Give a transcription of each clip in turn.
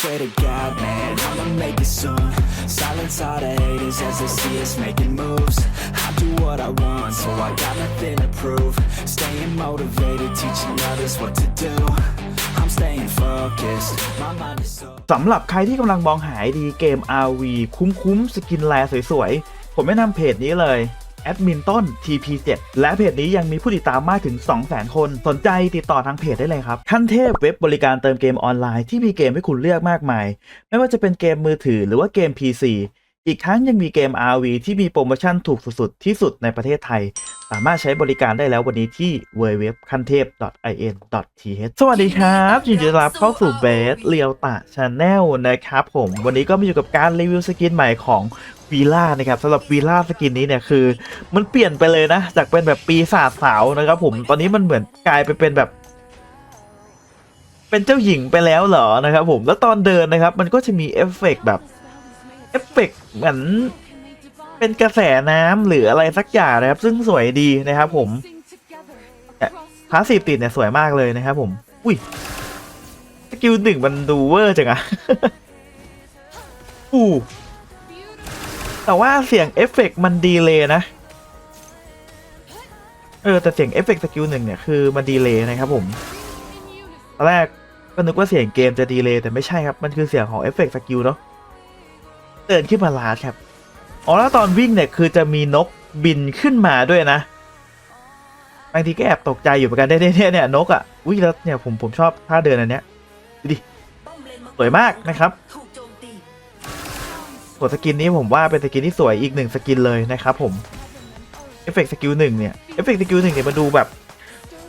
afraid of God, man, I'ma make it soon Silence all the haters as they see us making moves I do what I want, so I got nothing to prove Staying motivated, teaching others what to do I'm staying focused, my mind is so สำหรับใครที่กำลังมองหาไอดีเกม RV คุ้มๆ สกินแลสวยๆ ผมแนะนำเพจนี้เลย แอดมินต้น TP7 และเพจนี้ยังมีผู้ติดตามมากถึง 200,000 คน สนใจติดต่อทางเพจได้เลยครับ ขั้นเทพเว็บบริการเติมเกมออนไลน์ที่มีเกมให้คุณเลือกมากมาย ไม่ว่าจะเป็นเกมมือถือหรือว่าเกม PC อีกทั้งยังมีเกม RV ที่มีโปรโมชั่นถูกสุดๆ ที่สุดในประเทศไทย สามารถใช้บริการได้แล้ววันนี้ที่ www คันเทพ in.th สวัสดีครับยินดีต้อนรับเข้าสู่เบสเรียวตะชาแนลนะครับผม วันนี้ก็มาอยู่กับการรีวิวสกินใหม่ของ วีล่านะครับสำหรับวีล่าสกินนี้เนี่ยคือมันเปลี่ยนไปเลยนะ จากเป็นแบบปีศาจสาวนะครับผมตอนนี้มันเหมือนกลายไปเป็นแบบ เป็นเจ้าหญิงไปแล้วเหรอนะครับผมแล้วตอนเดินนะครับ มันก็จะมีเอฟเฟกต์แบบเอฟเฟกต์เหมือนเป็นกระแสน้ำหรืออะไรสักอย่างนะครับ ซึ่งสวยดีนะครับผมพาสซีติดเนี่ยสวยมากเลยนะครับผม อุ้ยสกิลหนึ่งมันดูเวอร์จังอะอู้ แต่ว่าเสียงเอฟเฟกต์มันดีเลยนะ เออ แต่เสียงเอฟเฟกต์สกิลหนึ่งเนี่ยคือมันดีเลยนะครับผมตอนแรกก็นึกว่าเสียงเกมจะดีเลยแต่ไม่ใช่ครับ มันคือเสียงของเอฟเฟกต์สกิลเนาะเดินขึ้นมาลาดครับอ๋อแล้วตอนวิ่งเนี่ยคือจะมีนกบินขึ้นมาด้วยนะบางทีก็แอบตกใจอยู่เหมือนกันเนี่ยเนี่ยเนี่ยนกอะ่ะอุ้ยแล้วเนี่ยผมผมชอบท่าเดินอันเนี้ยดูดิสวยมากนะครับ ส่วนสกินนี้ผมว่าเป็นสกินที่สวยอีกหนึ่งสกินเลยนะครับผมเอฟเฟกต์สกิลหนึ่งเนี่ยเอฟเฟกต์สกิลหนึ่งเนี่ยมันดูแบบ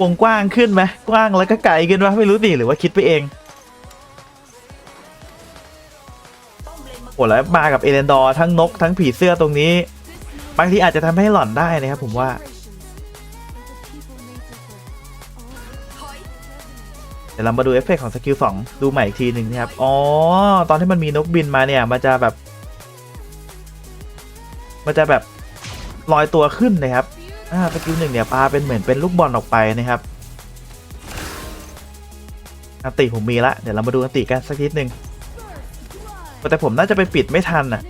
วงกว้างขึ้นไหมกว้างแล้วก็ไกลขึ้นวะไม่รู้ดิหรือว่าคิดไปเองโอ้แล้วมากับเอเลนดอร์ทั้งนกทั้งผีเสื้อตรงนี้ บางทีอาจจะทำให้หล่อนได้นะครับผมว่าเดี๋ยวเรามาดูเอฟเฟกต์ของสกิลสองดูใหม่อีกทีหนึ่งนะครับ อ๋อ ตอนที่มันมีนกบินมาเนี่ย มันจะแบบ มันจะแบบลอยตัวขึ้นนะครับอ่าสกิลหนึ่งเนี่ยปาเป็นเหมือนเป็นลูกบอลออกไปนะครับอันติผมมีละเดี๋ยวเรามาดูอันติกันสักนิดหนึ่งแต่ผมน่าจะไปปิดไม่ทันอะ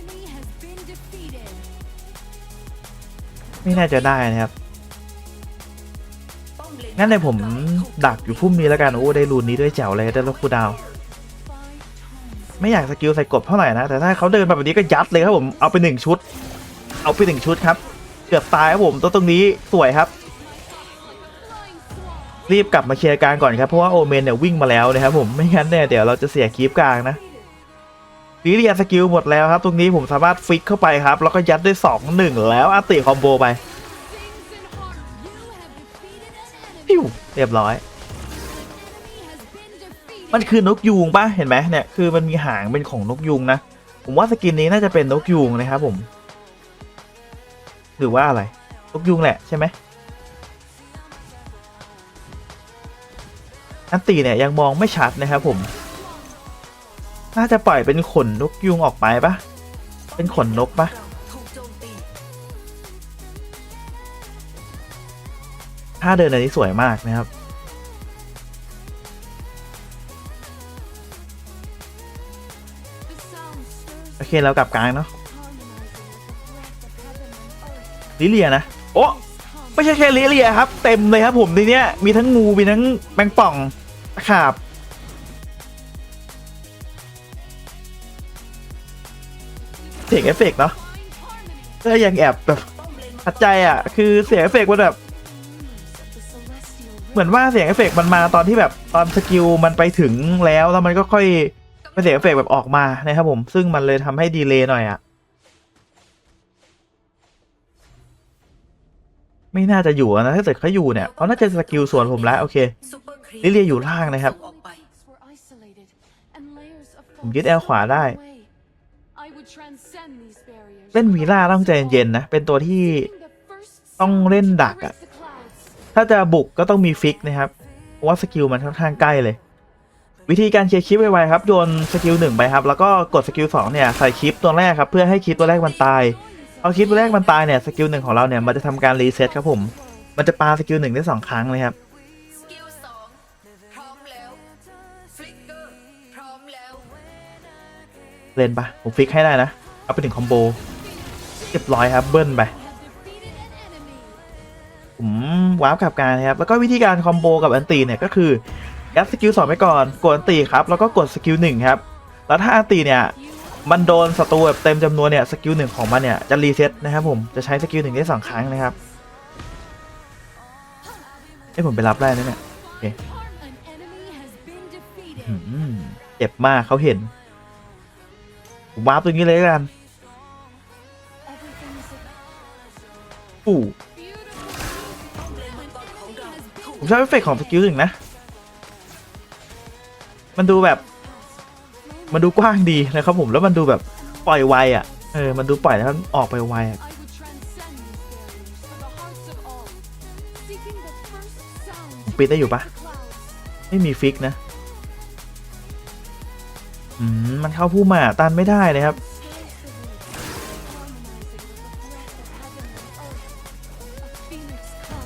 ไม่น่าจะได้นะครับงั้นเลยผมดักอยู่พุ่มนี้แล้วกันโอ้ได้รูนนี้ด้วยแจ๋วเลยได้ลบคูดาว ไม่อยากสกิลใส่กบเท่าไหร่นะแต่ถ้าเขาเดินมาแบบนี้ก็ยัดเลยครับผมเอาไปหนึ่งชุด เอาไปหนึ่งชุดครับ เกือบตายครับผมตัวตรงนี้สวยครับ รีบกลับมาเคลียร์กลางก่อนครับเพราะว่าโอเมนเนี่ยวิ่งมาแล้วนะครับผมไม่งั้นเนี่ยเดี๋ยวเราจะเสียคีฟกลางนะลิเลียสกิลหมดแล้วครับ ตรงนี้ผมสามารถฟิกเข้าไปครับ แล้วก็ยัดด้วย2 1 แล้วอัตติคอมโบไปพิวเรียบร้อย มันคือนกยูงป่ะ เห็นไหมเนี่ย คือมันมีหางเป็นของนกยูงนะ ผมว่าสกินนี้น่าจะเป็นนกยูงนะครับผม หรือว่าอะไรนกยูงแหละใช่ไหมอันตีเนี่ยยังมองไม่ชัดนะครับผม น่าจะปล่อยเป็นขนนกยูงออกไปปะเป็นขนนกปะถูกโจมตีท่าเดินอันนี้สวยมากนะครับ โอเคเรากลับกลางเนาะ ลิเลียนะ โอ้ไม่ใช่แค่ลิเลียครับ เต็มเลยครับผมในเนี้ยมีทั้งงูมีทั้งแมงป่องตะขาบเสียงเอฟเฟกต์เนาะก็ยังแอบแบบป้อมเลนมังกรขัดใจอะ คือเสียงเอฟเฟกต์มันแบบ เหมือนว่าเสียงเอฟเฟกต์มันมาตอนที่แบบตอนสกิลมันไปถึงแล้วแล้วมันก็ค่อยเป็นเสียงเอฟเฟกต์แบบออกมานะครับผม ซึ่งมันเลยทำให้ดีเลย์หน่อยอะ ไม่น่าจะอยู่นะถ้าเกิดเขาอยู่เนี่ยเขาน่าจะสกิลส่วนผมแล้วโอเคลิเลียอยู่ล่างนะครับ ผมยึดแอลขวาได้ เล่นวีล่าต้องใจเย็นๆนะ เป็นตัวที่ต้องเล่นดักอะอะถ้าจะบุกก็ต้องมีฟิกนะครับ เพราะว่าสกิลมันค่อนข้างใกล้เลย วิธีการเคลียร์คลิปไวๆครับ โยนสกิลหนึ่งไปครับ แล้วก็กดสกิลสองเนี่ยใส่คลิปตัวแรกครับ เพื่อให้คลิปตัวแรกมันตาย เอาคลิปตัวแรกมันตายเนี่ยสกิลหนึ่งของเราเนี่ยมันจะทำการรีเซ็ตครับผม มันจะปาสกิลหนึ่งได้สองครั้งเลยครับเกอร์พร้อมแล้วเล่นปะผมฟิกให้ได้นะ เอาไปถึงคอมโบเรียบร้อยครับเบิ้ลไปผมวาร์ปกับการนะครับ แล้วก็วิธีการคอมโบกับอันตีเนี่ยก็คือยัดสกิลสองไปก่อน กดอันตีครับ แล้วก็กดสกิลหนึ่งครับ แล้วถ้าอันตีเนี่ย มันโดนศัตรูแบบเต็มจำนวนเนี่ยสกิลหนึ่งของมันเนี่ยจะรีเซ็ตนะครับผมจะใช้สกิลหนึ่งได้สองครั้งนะครับเอ้ผมไปรับได้นะเนี่ยอืมเจ็บมากเขาเห็นผมวาร์ปตรงนี้เลยกันอู้ป้อมเลนมังกรของเราถูกผมชอบเอฟเฟกต์ของสกิลหนึ่งนะ มันดูแบบ มันดูกว้างดีนะครับผมแล้วมันดูแบบปล่อยไวอะเออมันดูปล่อยแล้วมันออกไปไวอะปิดได้อยู่ปะไม่มีฟิกนะอืมมันเข้าผู้มาตันไม่ได้เลยครับ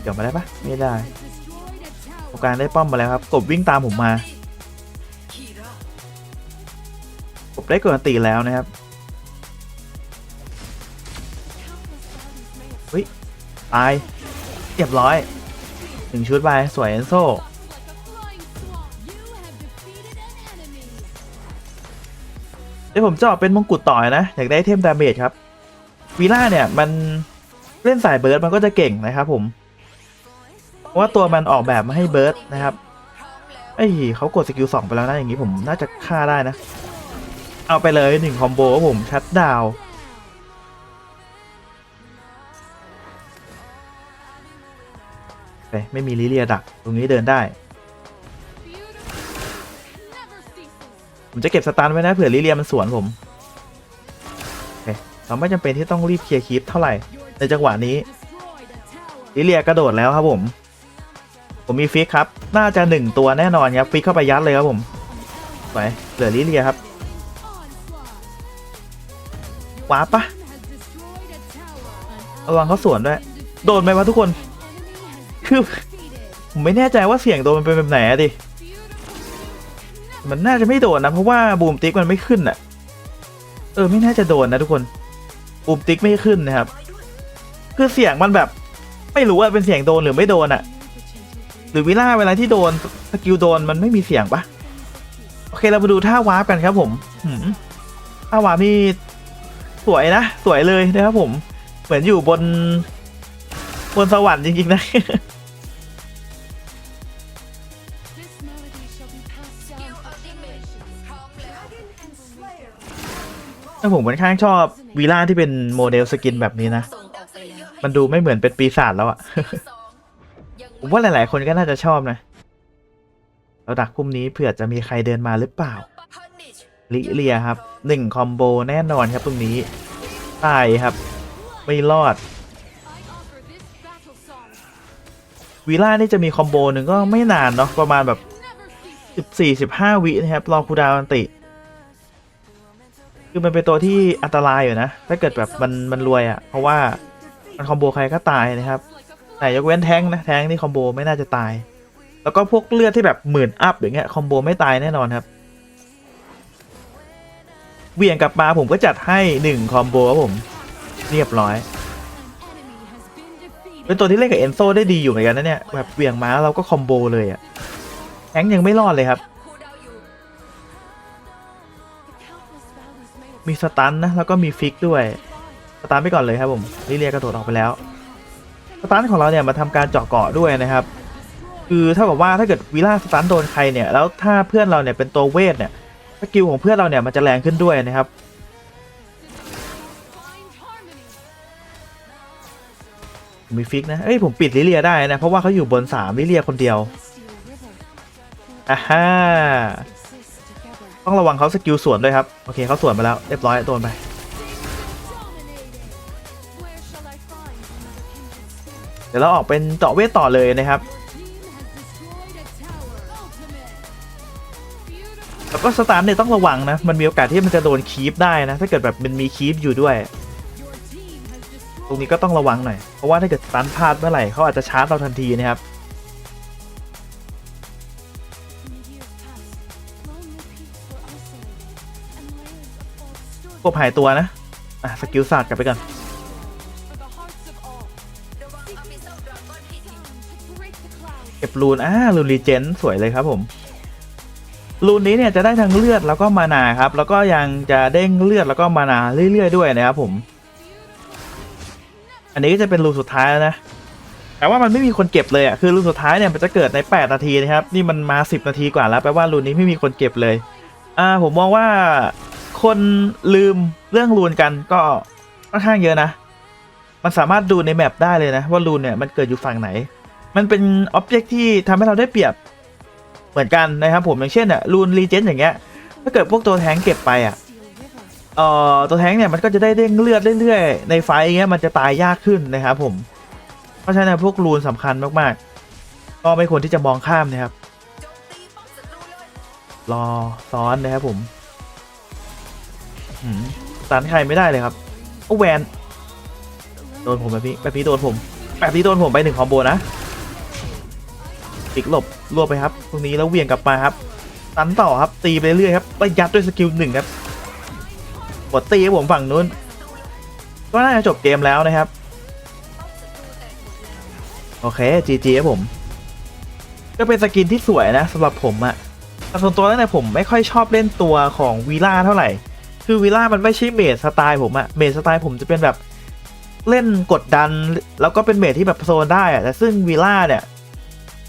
เดี๋ยวมาได้ปะไม่ได้โอกาสได้ป้อมมาแล้วครับกบวิ่งตามผมมา ได้กดอันตีแล้วนะครับเฮ้ยตายเรียบร้อยหนึ่งชุดไปสวยเอนโซเดี๋ยวผมจะออกเป็นมงกุฎต่อยนะ อยากได้เทมดาเมจครับวีล่าเนี่ยมันเล่นสายเบิร์ดมันก็จะเก่งนะครับผม เพราะว่าตัวมันออกแบบมาให้เบิร์ดนะครับไอ้ยเขากดสกิลสองไปแล้วนะอย่างนี้ผมน่าจะฆ่าได้นะ เอาไปเลยหนึ่งคอมโบผมชัดดาวไปไม่มีลิเลียดัก ตรงนี้เดินได้ ผมจะเก็บสตันไว้นะเผื่อลิเลียมันสวนผมเคเราไม่จำเป็นที่ต้องรีบเคลียร์คลิปเท่าไหร่ ในจังหวะนี้ลิเลียกระโดดแล้วครับผม ผมมีฟิกครับ น่าจะหนึ่งตัวแน่นอนครับฟิกเข้าไปยัดเลยครับผม ไปเหลือลิเลียครับ ว้าปะระวังเขาสวนด้วย โดนไหมวะทุกคน คือผมไม่แน่ใจว่าเสียงโดนมันเป็นแบบไหนอะดิ มันน่าจะไม่โดนนะ เพราะว่าบูมติ๊กมันไม่ขึ้นอะเออไม่น่าจะโดนนะทุกคนบูมติ๊กไม่ขึ้นนะครับ คือเสียงมันแบบ ไม่รู้ว่าเป็นเสียงโดนหรือไม่โดนอะหรือวิล่าเวลาที่โดนสกิลโดนมันไม่มีเสียงปะโอเคเรามาดูท่าวาร์ปกันครับผมหืมท่าวาร์ปนี่ สวยนะ สวยเลยนะครับผม เหมือนอยู่บน บนสวรรค์จริง ๆ นะถ้าผมค่อนข้างชอบวีล่าที่เป็นโมเดลสกินแบบนี้นะ มันดูไม่เหมือนเป็นปีศาจแล้วอะผมว่าหลาย ๆ คนก็น่าจะชอบนะ เราดักพุ่มนี้เผื่อจะมีใครเดินมาหรือเปล่า ลิเลียครับหนึ่งคอมโบแน่นอนครับตรงนี้ ตายครับ ไม่รอดวีล่านี่จะมีคอมโบหนึ่งก็ไม่นานเนาะประมาณแบบสิบสี่สิบห้าวินะครับรอคูดาวอันติ คือมันเป็นตัวที่อันตรายอยู่นะ ถ้าเกิดแบบมันมันรวยอะ่ะ เพราะว่ามันคอมโบใครก็ตายนะครับ แต่ยกเว้นแท้งนะแท้งนี่คอมโบไม่น่าจะตาย แล้วก็พวกเลือดที่แบบหมื่นอัพอย่างเงี้ยคอมโบไม่ตายแน่นอนครับ เวี่ยงกลับมาผมก็จัดให้หนึ่งคอมโบครับผม เรียบร้อย เป็นตัวที่เล่นกับเอนโซได้ดีอยู่เหมือนกันนะเนี่ยแบบเวี่ยงม้าเราก็คอมโบเลยอะแทงค์ยังไม่รอดเลยครับ มีสตันนะแล้วก็มีฟิกด้วยสตันไปก่อนเลยครับผมลิเลียกระโดดออกไปแล้วสตันของเราเนี่ยมาทำการเจาะเกาะด้วยนะครับ คือเท่ากับว่าถ้าเกิดวีล่าสตันโดนใครเนี่ยแล้วถ้าเพื่อนเราเนี่ยเป็นตัวเวทเนี่ย สกิลของเพื่อนเราเนี่ยมันจะแรงขึ้นด้วยนะครับมีฟิกนะ เอ้ยผมปิดลิเลียได้นะ เพราะว่าเขาอยู่บนสามลิเลียคนเดียวอ่าฮ่าต้องระวังเขาสกิลสวนด้วยครับ โอเคเขาสวนไปแล้วเรียบร้อยโดนไป เดี๋ยวเราออกเป็นเจาะเวทต่อเลยนะครับ ก็สตาร์เนี่ยต้องระวังนะ มันมีโอกาสที่มันจะโดนคีปได้นะ ถ้าเกิดแบบมันมีคีปอยู่ด้วย ตรงนี้ก็ต้องระวังหน่อย เพราะว่าถ้าเกิดสตันพลาดเมื่อไหร่เขาอาจจะชาร์จเราทันทีนะครับกบหายตัวนะ อะ สกิลศาสตร์กลับไปก่อน For the hearts of all ระวังอภิโซดราก้อนที่ทิ้ง to break the clouds. เก็บรูนอ่ารูนรีเจนสวยเลยครับผม รูนนี้เนี่ยจะได้ทั้งเลือดแล้วก็มานาครับ แล้วก็ยังจะเด้งเลือดแล้วก็มานาเรื่อยๆด้วยนะครับผม อันนี้ก็จะเป็นรูนสุดท้ายแล้วนะ แต่ว่ามันไม่มีคนเก็บเลยอะ คือรูนสุดท้ายเนี่ยมันจะเกิดใน 8 นาทีนะครับ นี่มันมา 10 นาทีกว่าแล้วแปลว่ารูนนี้ไม่มีคนเก็บเลย อ่า ผมมองว่าคนลืมเรื่องรูนกันก็ค่อนข้างเยอะนะ มันสามารถดูในแมปได้เลยนะว่ารูนเนี่ยมันเกิดอยู่ฝั่งไหน มันเป็นอ็อบเจกต์ที่ทำให้เราได้เปรียบ เหมือนกันนะครับผมอย่างเช่นอะรูนรีเจนอย่างเงี้ยถ้าเกิดพวกตัวแทงเก็บไปอะเอ่อตัวแทงเนี่ยมันก็จะได้เด้งเลือดเรื่อยๆในไฟเงี้ยมันจะตายยากขึ้นนะครับผม เพราะฉะนั้นพวกรูนสำคัญมากๆ ก็ไม่ควรที่จะมองข้ามนะครับ รอซ้อนนะครับผมตันใครไม่ได้เลยครับโอแวนโดนผมแบบนี้แบบนี้โดนผม แบบนี้โดนผมไปหนึ่งคอมโบนะปิกหลบ รวบไปครับ ตรงนี้แล้วเวียงกลับมาครับตันต่อครับ ตีไปเรื่อยครับไปยัดด้วยสกิลหนึ่งครับกดตีผมฝั่งนู้น ก็น่าจะจบเกมแล้วนะครับ โอเค GG ครับผม ก็เป็นสกินที่สวยนะสำหรับผมอะแต่ส่วนตัวแล้วเนี่ยผมไม่ค่อยชอบเล่นตัวของวีล่าเท่าไหร่ คือวีล่ามันไม่ใช่เมดสไตล์ผมอะเมดสไตล์ผมจะเป็นแบบเล่นกดดัน แล้วก็เป็นเมดที่แบบโซนได้อะแต่ซึ่งวีล่าเนี่ย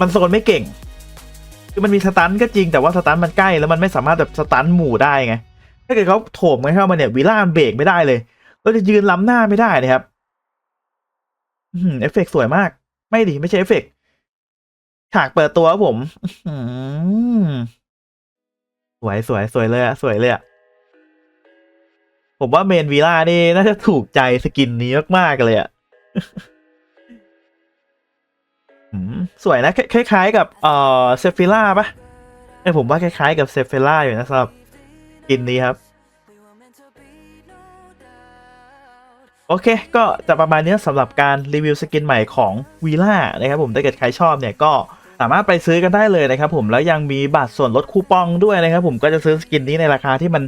มันโซนไม่เก่ง คือมันมีสตันก็จริงแต่ว่าสตันมันใกล้แล้วมันไม่สามารถแบบสตันหมู่ได้ไง ถ้าเกิดเขาโถมกันเข้ามาเนี่ยวีล่าเบรกไม่ได้เลยเราจะยืนล้ำหน้าไม่ได้นะครับเอฟเฟกต์สวยมาก ไม่ดิไม่ใช่เอฟเฟกต์ฉากเปิดตัวผมสวยสวยสวยเลยอะสวยเลยอะผมว่าเมนวีล่านี่น่าจะถูกใจสกินนี้มาก ๆ เลยอะ สวยนะคล้ายๆ กับเอ่อเซฟิล่าปะไอผมว่าคล้าย ๆ กับเซฟิล่าอยู่นะสำหรับสกินนี้ครับ โอเค ก็จะประมาณนี้สำหรับการรีวิวสกินใหม่ของวีล่านะครับผมถ้าเกิดใครชอบเนี่ยก็สามารถไปซื้อกันได้เลยนะครับผมแล้วยังมีบัตรส่วนลดคูปองด้วยนะครับผมก็จะซื้อสกินนี้ในราคาที่มัน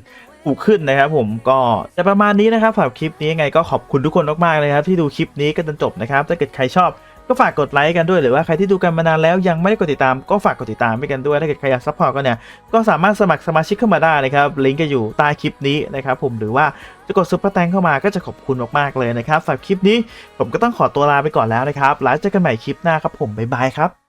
ถูกขึ้นนะครับผมก็จะประมาณนี้นะครับสำหรับคลิปนี้ยังไงก็ขอบคุณทุกคนมากๆเลยครับที่ดูคลิปนี้กันจนจบนะครับถ้าเกิดใครชอบ ก็ฝากกดไลค์กันด้วยหรือว่าใครที่ดูกันมานานแล้วยังไม่ได้กดติดตามก็ฝากกดติดตามไปกันด้วยถ้าเกิดใครอยากซัพพอร์ตก็เนี่ยก็สามารถสมัครสมาชิกเข้ามาได้นะครับลิงก์ก็อยู่ใต้คลิปนี้นะครับผมหรือว่าจะกดซุปเปอร์แตงเข้ามาก็จะขอบคุณมากๆเลยนะครับสำหรับคลิปนี้ผมก็ต้องขอตัวลาไปก่อนแล้วนะครับแล้วเจอกันใหม่คลิปหน้าครับผมบ๊ายบายครับ